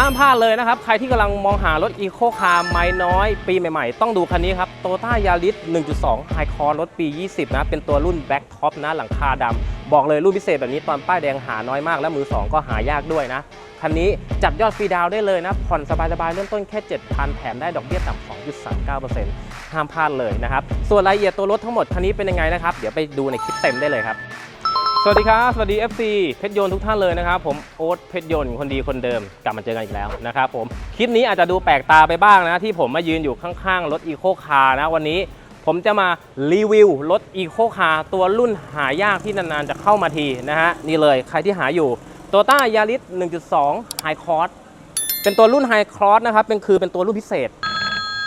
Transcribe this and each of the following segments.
ห้ามพลาดเลยนะครับ ใครที่กำลังมองหารถอีโคคาร์ไม้น้อย ปีใหม่ๆ ต้องดูคันนี้ครับโตต้ายาริส1.2ไฮคอร์รถปี 20 นะ เป็นตัวรุ่นแบ็คท็อปนะ หลังคาดำ บอกเลยรุ่นพิเศษแบบนี้ตอนป้ายแดงหาน้อยมาก และมือ 2 ก็หายากด้วยนะ คันนี้จัดยอดฟรีดาวได้เลยนะ ผ่อนสบายๆ เริ่มต้นแค่ 7,000 แถมได้ดอกเบี้ยต่ำ 2.39%ห้ามพลาดเลยนะครับ ส่วนรายละเอียดตัวรถทั้งหมดคันนี้เป็นยังไงนะครับ เดี๋ยวไปดูในคลิปเต็มได้เลยครับ สวัสดีครับ สวัสดี FC เพชรยนต์ทุกท่านเลยนะครับ ผมโอ๊ตเพชรยนต์คนดีคนเดิมกลับมาเจอกันอีกแล้วนะครับผมคลิปนี้อาจจะดูแปลกตาไปบ้างนะ ที่ผมมายืนอยู่ข้างๆ รถอีโคคาร์นะ วันนี้ผมจะมารีวิวรถอีโคคาร์ตัวรุ่นหายากที่นานๆ จะเข้ามาทีนะฮะ นี่เลยใครที่หาอยู่ t o ต้ายาริส1.2 High Cross เป็นตัวรุ่น High Cross นะครับเป็นคือเป็นตัวรุ่นพิเศษ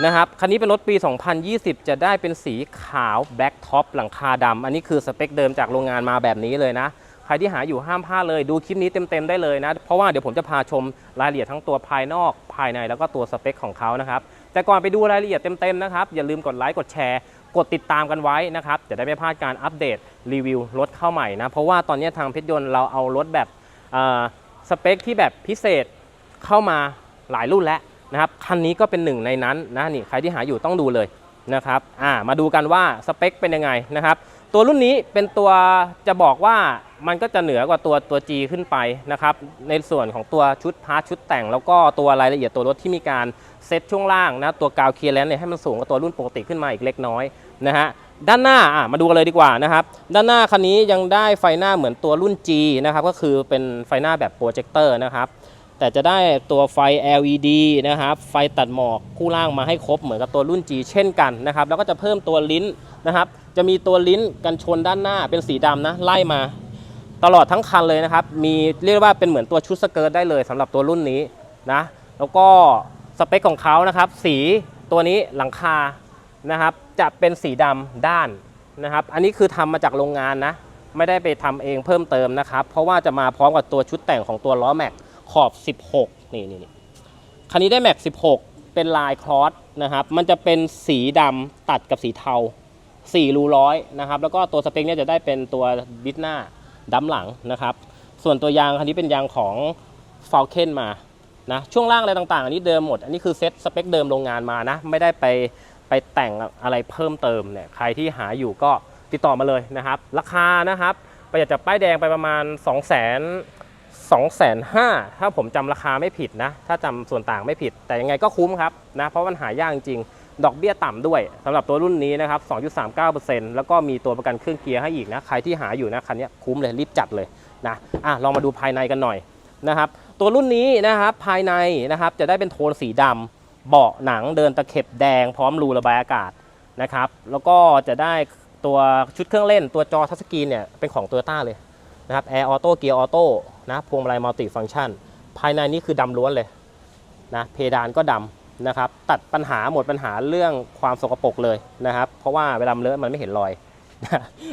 นะครับ คันนี้เป็นรถปี 2020 จะได้เป็นสีขาวแบ็คท็อปหลังคาดำ อันนี้คือสเปคเดิมจากโรงงานมาแบบนี้เลยนะ ใครที่หาอยู่ห้ามพลาดเลย ดูคลิปนี้เต็มๆได้เลยนะ เพราะว่าเดี๋ยวผมจะพาชมรายละเอียดทั้งตัวภายนอกภายในแล้วก็ตัวสเปคของเขานะครับ แต่ก่อนไปดูรายละเอียดเต็มๆนะครับ อย่าลืมกดไลค์กดแชร์ กดติดตามกันไว้นะครับ จะได้ไม่พลาดการอัปเดตรีวิวรถเข้าใหม่นะ เพราะว่าตอนนี้ทางเพชรยนต์เราเอารถแบบสเปคที่แบบพิเศษเข้ามาหลายรุ่นแล้ว นะครับคันนี้ก็เป็นหนึ่งในนั้นนะนี่ใครที่หาอยู่ต้องดูเลยนะครับอ่ามาดูกันว่าสเปคเป็นยังไงนะครับตัวรุ่นนี้เป็นตัวจะบอกว่ามันก็จะเหนือกว่าตัวตัว G ขึ้นไปนะครับในส่วนของตัวชุดพาร์ทชุดแต่ง แล้วก็ตัวรายละเอียดตัวรถที่มีการเซตช่วงล่างนะตัวกาวเคลียร์แลนเนี่ยให้มันสูงกว่าตัวรุ่นปกติขึ้นมาอีกเล็กน้อยนะฮะด้านหน้าอะมาดูกันเลยดีกว่านะครับด้านหน้าคันนี้ยังได้ไฟหน้าเหมือนตัวรุ่น G นะครับก็คือเป็นไฟหน้าแบบโปรเจคเตอร์นะครับ แต่จะได้ตัวไฟ LED นะครับ ไฟตัดหมอกคู่ล่างมาให้ครบเหมือนกับตัวรุ่น G เช่นกันนะครับ แล้วก็จะเพิ่มตัวลิ้นนะครับ จะมีตัวลิ้นกันชนด้านหน้าเป็นสีดำนะ ไล่มา ตลอดทั้งคันเลยนะครับ มีเรียกว่าเป็นเหมือนตัวชุดสเกิร์ตได้เลยสำหรับตัวรุ่นนี้นะ แล้วก็สเปคของเขานะครับ สีตัวนี้หลังคานะครับ จะเป็นสีดำด้านนะครับ อันนี้คือทำมาจากโรงงานนะ ไม่ได้ไปทำเองเพิ่มเติมนะครับ เพราะว่าจะมาพร้อมกับตัวชุดแต่งของตัวล้อแม็ก ขอบ 16นี่นี่นี่คันนี้ได้แม็ก 16 เป็นลายคลอสนะครับ มันจะเป็นสีดำตัดกับสีเทา4รูร้อยนะครับ แล้วก็ตัวสเปคเนี่ยจะได้เป็นตัวดิสหน้าดัมหลังนะครับ ส่วนตัวยางคันนี้เป็นยางของ f a l c o n มานะช่วงล่างอะไรต่างๆ อันนี้เดิมหมด อันนี้คือเซ็ตสเปคเดิมโรงงานมานะ ไม่ได้ไปไปแต่งอะไรเพิ่มเติมเนี่ยใครที่หาอยู่ก็ติดต่อมาเลยนะครับ ราคานะครับประหยัดจากป้ายแดงไปประมาณ 2 0 0 0 0 2 5 0 0 0ถ้าผมจำราคาไม่ผิดนะ ถ้าจำส่วนต่างไม่ผิด แต่ยังไงก็คุ้มครับนะ เพราะมันหายากจริง ดอกเบี้ยต่ำด้วยสำหรับตัวรุ่นนี้นะครับ 2.39%แล้วก็มีตัวประกันเครื่องเกียร์ให้อีกนะ ใครที่หาอยู่นะคันนี้คุ้มเลยรีบจัดเลยนะอะลองมาดูภายในกันหน่อยนะครับ ตัวรุ่นนี้นะครับภายในนะครับจะได้เป็นโทนสีดำเบาะหนังเดินตะเข็บแดง พร้อมรูระบายอากาศนะครับ แล้วก็จะได้ตัวชุดเครื่องเล่นตัวจอทัชสกรีนเนี่ยเป็นของ Toyota เลยนะครับแอร์ออโต้เกียร์ออโต้ นะพวงมาลัยมัลติฟัง c t ชัน ภายในนี่คือดำล้วนเลยนะเพดานก็ดำนะครับตัดปัญหาหมดปัญหาเรื่องความสกปรกเลยนะครับ เพราะว่าเวลามันเลอะมันไม่เห็นรอย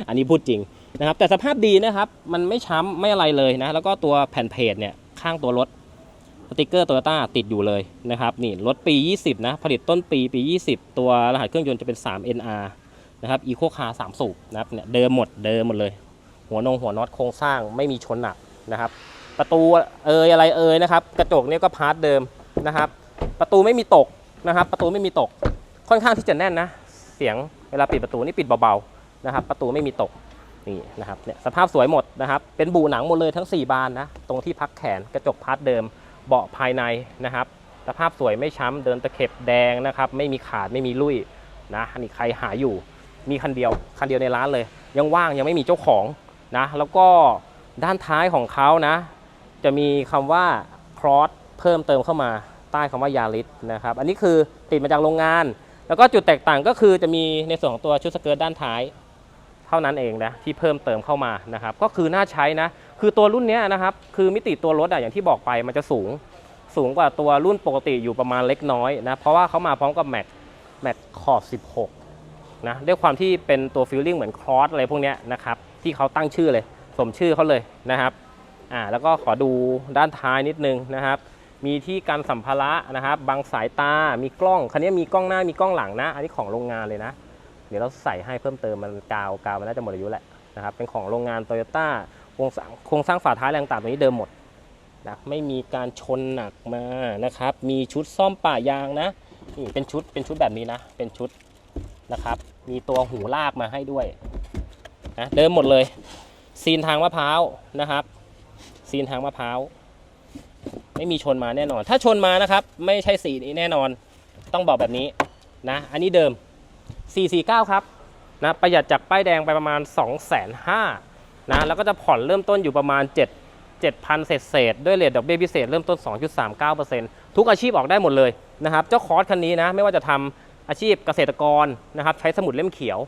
อันนี้พูดจริงนะครับแต่สภาพดีนะครับมันไม่ช้ำไม่อะไรเลยนะแล้วก็ตัวแผ่นเพจเนี่ยข้างตัวรถสติกเกอร์โตโยต้าติดอยู่เลยนะครับนี่รถปี 20 นะ ผลิตต้นปีปี 20 ตัวรหัสเครื่องยนต์จะเป็น 3 NR นะครับ Eco Car 3สูบนะครับเนี่ยเดิมหมดเดิมหมดเลย หัวนงหัวน็อตโครงสร้างไม่มีชนหนัก นะครับ ประตูเอยอะไรเอยนะครับ กระจกเนี่ยก็พาร์ทเดิมนะครับ ประตูไม่มีตกนะครับ ประตูไม่มีตก ค่อนข้างที่จะแน่นนะ เสียงเวลาปิดประตูนี่ปิดเบาๆนะครับ ประตูไม่มีตกนี่นะครับเนี่ยสภาพสวยหมดนะครับ เป็นบูหนังหมดเลยทั้ง 4 บานนะ ตรงที่พักแขนกระจกพาร์ทเดิม เบาะภายในนะครับ สภาพสวยไม่ช้ำเดินตะเข็บแดงนะครับ ไม่มีขาดไม่มีลุยนะอันนี้ใครหาอยู่มีคันเดียวคันเดียวในร้านเลย ยังว่างยังไม่มีเจ้าของนะ แล้วก็ ด้านท้ายของเขานะ จะมีคำว่า cross เพิ่มเติมเข้ามาใต้คำว่ายาริสนะครับ อันนี้คือติดมาจากโรงงาน แล้วก็จุดแตกต่างก็คือจะมีในส่วนของตัวชุดสเกิร์ตด้านท้ายเท่านั้นเองนะที่เพิ่มเติมเข้ามานะครับ ก็คือน่าใช้นะ คือตัวรุ่นนี้นะครับ คือมิติตัวรถอะอย่างที่บอกไปมันจะสูงสูงกว่าตัวรุ่นปกติอยู่ประมาณเล็กน้อยนะ เพราะว่าเขามาพร้อมกับแม็กแม็กขอบ 16 นะด้วยความที่เป็นตัวฟิลลิ่งเหมือนครอสอะไรพวกนี้นะครับ ที่เขาตั้งชื่อเลย สมชื่อเขาเลยนะครับอ่าแล้วก็ขอดูด้านท้ายนิดนึงนะครับ มีที่การสัมภาระนะครับบังสายตา มีกล้อง คันนี้มีกล้องหน้ามีกล้องหลังนะ อันนี้ของโรงงานเลยนะ เดี๋ยวเราใส่ให้เพิ่มเติมมันกาวกาวมันน่าจะหมดอายุแหละนะครับ เป็นของโรงงานโตโยต้าโครงสร้างโครงสร้างฝาท้ายแรงต่างตัวนี้เดิมหมดนะไม่มีการชนหนักมานะครับ มีชุดซ่อมป่ายางนะนี่เป็นชุดเป็นชุดแบบนี้นะ เป็นชุดนะครับ มีตัวหูลากมาให้ด้วยนะเดิมหมดเลย ซีนทางมะพร้าวนะครับ ซีนทางมะพร้าวไม่มีชนมาแน่นอน ถ้าชนมานะครับ ไม่ใช่สีนี้แน่นอน ต้องบอกแบบนี้นะ อันนี้เดิม 449 ครับนะประหยัดจากป้ายแดงไปประมาณ 2 5 0 0 0นะแล้วก็จะผ่อนเริ่มต้นอยู่ประมาณ 7 7,000 เศษเศษด้วยเรทดอกเบี้ยพิเศษเริ่มต้น 2.39%ทุกอาชีพออกได้หมดเลยนะครับ เจ้าคอร์สคันนี้นะไม่ว่าจะทำอาชีพเกษตรกรนะครับใช้สมุดเล่มเขียว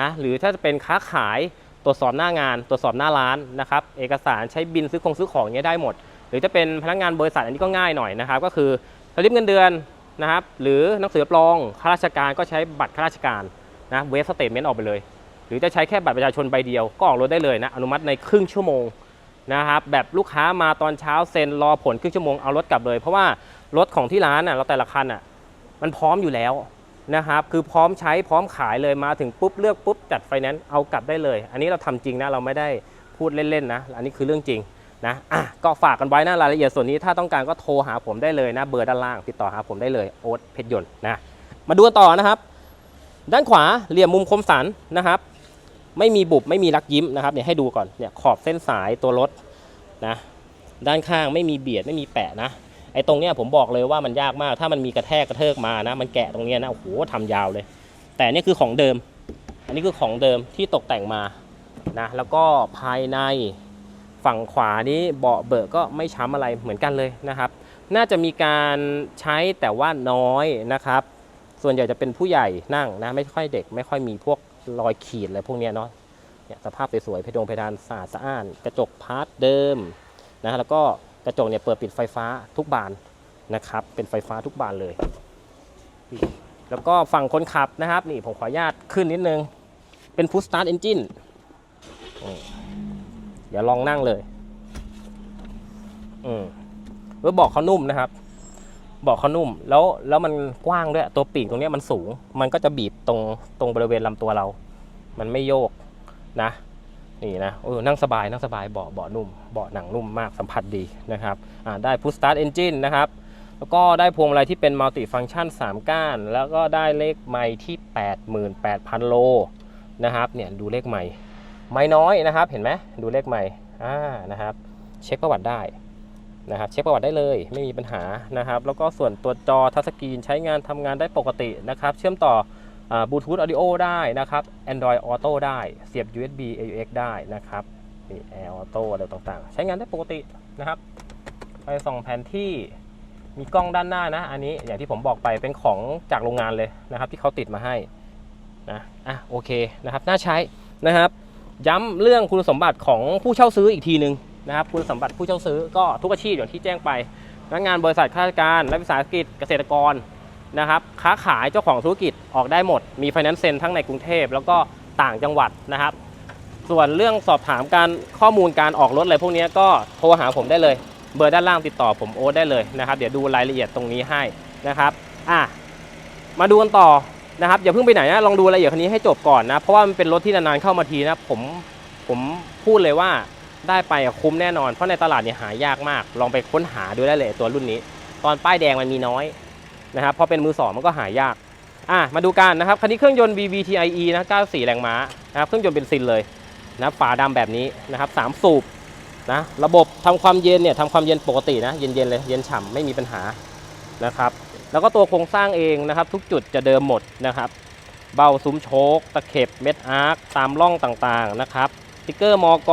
นะหรือถ้าจะเป็นค้าขาย ตรวจสอบหน้างาน ตรวจสอบหน้าร้านนะครับ เอกสารใช้บินซื้อของซื้อของเงี้ยได้หมด หรือจะเป็นพนักงานบริษัทอันนี้ก็ง่ายหน่อยนะครับ ก็คือสลิปเงินเดือนนะครับ หรือหนังสือรับรองข้าราชการก็ใช้บัตรข้าราชการนะเวฟสเตทเมนต์ออกไปเลย หรือจะใช้แค่บัตรประชาชนใบเดียวก็ออกรถได้เลยนะ อนุมัติในครึ่งชั่วโมงนะครับ แบบลูกค้ามาตอนเช้าเซ็นรอผลครึ่งชั่วโมงเอารถกลับเลย เพราะว่ารถของที่ร้านน่ะเราแต่ละคันอะมันพร้อมอยู่แล้ว นะครับคือพร้อมใช้พร้อมขายเลยมาถึงปุ๊บเลือกปุ๊บจัดไฟแนนซ์เอากลับได้เลย อันนี้เราทำจริงนะเราไม่ได้พูดเล่นๆนะอันนี้คือเรื่องจริงนะอะก็ฝากกันไว้นะรายละเอียดส่วนนี้ถ้าต้องการก็โทรหาผมได้เลยนะเบอร์ด้านล่างติดต่อหาผมได้เลยโอ๊ตเพชรยนต์นะมาดูกันต่อนะครับ ด้านขวาเหลี่ยมมุมคมสันนะครับ ไม่มีบุบไม่มีรักยิ้มนะครับเนี่ยให้ดูก่อนเนี่ยขอบเส้นสายตัวรถนะด้านข้างไม่มีเบียดไม่มีแปะนะ ไอ้ตรงเนี้ยผมบอกเลยว่ามันยากมาก ถ้ามันมีกระแทกกระเทิกมานะ มันแกะตรงเนี้ยนะโอ้โหทำยาวเลย แต่เนี่ยคือของเดิม อันนี้คือของเดิมที่ตกแต่งมานะแล้วก็ภายในฝั่งขวานี้เบาะเบอะก็ไม่ช้ำอะไรเหมือนกันเลยนะครับ น่าจะมีการใช้แต่ว่าน้อยนะครับ ส่วนใหญ่จะเป็นผู้ใหญ่นั่งนะไม่ค่อยเด็ก ไม่ค่อยมีพวกรอยขีดอะไรพวกเนี้ยเนาะเนี่ยสภาพสวยๆเพดงเพดานสะอาดสะอ้าน กระจกพาร์ทเดิมนะแล้วก็ กระจกเนี่ยเปิดปิดไฟฟ้าทุกบานนะครับ เป็นไฟฟ้าทุกบานเลย แล้วก็ฝั่งคนขับนะครับ นี่ผมขออนุญาตขึ้นนิดนึง เป็นพุ s สตาร์ทเอนจินเดี๋ยวลองนั่งเลย อืมแล้วเบอกเขานุ่มนะครับเบอกเขานุ่ม แล้วแล้วมันกว้างด้วย ตัวปีกตรงนี้มันสูง มันก็จะบีบตรงตรงบริเวณลำตัวเรา มันไม่โยกนะ นี่นะเออนั่งสบายนั่งสบายเบาะเบาะนุ่มเบาะหนังนุ่มมากสัมผัสดีนะครับอ่าได้ Push Start Engine นะครับแล้วก็ได้พวงมาลัยที่เป็นมัลติฟัง c t ชัน 3 ก้าน แล้วก็ได้เลขไมค์ที่ 88,000 โลนะครับเนี่ยดูเลขไมค์ไม่น้อยนะครับเห็นไหมดูเลขไมค์อ่านะครับเช็คประวัติได้นะครับเช็คประวัติได้เลยไม่มีปัญหานะครับ แล้วก็ส่วนตัวจอทัชสกรีนใช้งานทำงานได้ปกตินะครับ เชื่อมต่อ บลูทูธออดิโอได้นะครับ Android Auto ได้เสียบ USB AUX ได้นะครับนี่ Air Auto อะไรต่างๆ ใช้งานได้ปกตินะครับ ไปส่องแผนที่มีกล้องด้านหน้านะ อันนี้อย่างที่ผมบอกไปเป็นของจากโรงงานเลยนะครับ ที่เขาติดมาให้นะอะโอเคนะครับ น่าใช้นะครับ ย้ำเรื่องคุณสมบัติของผู้เช่าซื้ออีกทีหนึ่งนะครับ คุณสมบัติผู้เช่าซื้อก็ทุกอาชีพอย่างที่แจ้งไปพนักงานบริษัทข้าราชการรัฐวิสาหกิจเกษตรกร นะครับค้าขายเจ้าของธุรกิจออกได้หมด มีไฟแนนซ์เซ็นทั้งในกรุงเทพแล้วก็ต่างจังหวัดนะครับ ส่วนเรื่องสอบถามการข้อมูลการออกรถอะไรพวกนี้ก็โทรหาผมได้เลย เบอร์ด้านล่างติดต่อผมโอ๊ตได้เลยนะครับเดี๋ยวดูรายละเอียดตรงนี้ให้นะครับอะมาดูกันต่อนะครับอย่าเพิ่งไปไหนนะลองดูรายละเอียดคันนี้ให้จบก่อนนะเพราะว่ามันเป็นรถที่นานๆเข้ามาทีนะผมผมพูดเลยว่าได้ไปคุ้มแน่นอนเพราะในตลาดเนี่ยหายากมาก ลองไปค้นหาดูได้เลยตัวรุ่นนี้ ตอนป้ายแดงมันมีน้อย นะครับพอเป็นมือสองมันก็หายากอะมาดูกันนะครับคันนี้เครื่องยนต์ VVTIe นะ94 แรงม้านะครับเครื่องยนต์เป็นซินเลยนะฝาดำแบบนี้นะครับสามสูบนะระบบทำความเย็นเนี่ยทำความเย็นปกตินะเย็นๆเลยเย็นฉ่ำไม่มีปัญหานะครับแล้วก็ตัวโครงสร้างเองนะครับทุกจุดจะเดิมหมดนะครับเบาซุ้มโชคตะเข็บเม็ดอาร์คตามร่องต่างๆนะครับสติ๊กเกอร์มอก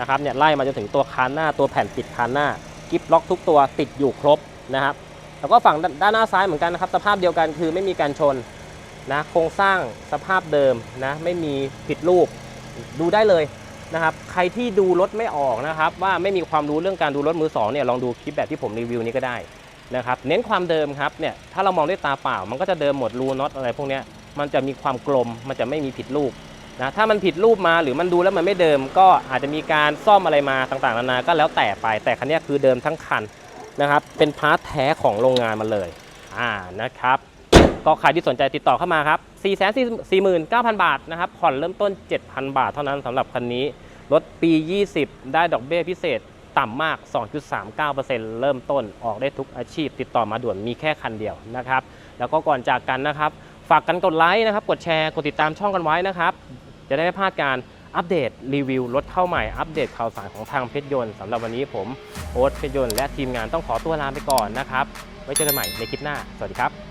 นะครับเนี่ยไล่มาจนถึงตัวคานหน้าตัวแผ่นปิดคานหน้ากิฟล็อกทุกตัวติดอยู่ครบนะครับ แล้วก็ฝั่งด้านหน้าซ้ายเหมือนกันนะครับ สภาพเดียวกันคือไม่มีการชนนะโครงสร้างสภาพเดิมนะไม่มีผิดรูปดูได้เลยนะครับใครที่ดูรถไม่ออกนะครับ ว่าไม่มีความรู้เรื่องการดูรถมือสองเนี่ยลองดูคลิปแบบที่ผมรีวิวนี้ก็ได้นะครับเน้นความเดิมครับเนี่ยถ้าเรามองด้วยตาเปล่า มันก็จะเดิมหมดรูน็อตอะไรพวกเนี้ยมันจะมีความกลมมันจะไม่มีผิดรูปนะถ้ามันผิดรูปมาหรือมันดูแล้วมันไม่เดิม ก็อาจจะมีการซ่อมอะไรมาต่างๆนานาก็แล้วแต่ไปแต่คันนี้คือเดิมทั้งคัน นะครับ เป็นพาร์ทแท้ของโรงงานมาเลย อ่านะครับ ก็ใครที่สนใจติดต่อเข้ามาครับ 4 4 9 0 0 0 บาทนะครับ ผ่อนเริ่มต้น 7,000 บาทเท่านั้นสำหรับคันนี้ รถปี 20 ได้ดอกเบี้ยพิเศษต่ำมาก 2.39%เริ่มต้นออกได้ทุกอาชีพ ติดต่อมาด่วนมีแค่คันเดียวนะครับ แล้วก็ก่อนจากกันนะครับ ฝากกันกดไลค์นะครับ กดแชร์ กดติดตามช่องกันไว้นะครับ จะได้ไม่พลาดการ อัปเดตรีวิวรถเข้าใหม่อัปเดตข่าวสารของทางเพชรยนต์สำหรับวันนี้ผมโอ๊ตเพชรยนต์และทีมงานต้องขอตัวลาไปก่อนนะครับไว้เจอกันใหม่ในคลิปหน้า สวัสดีครับ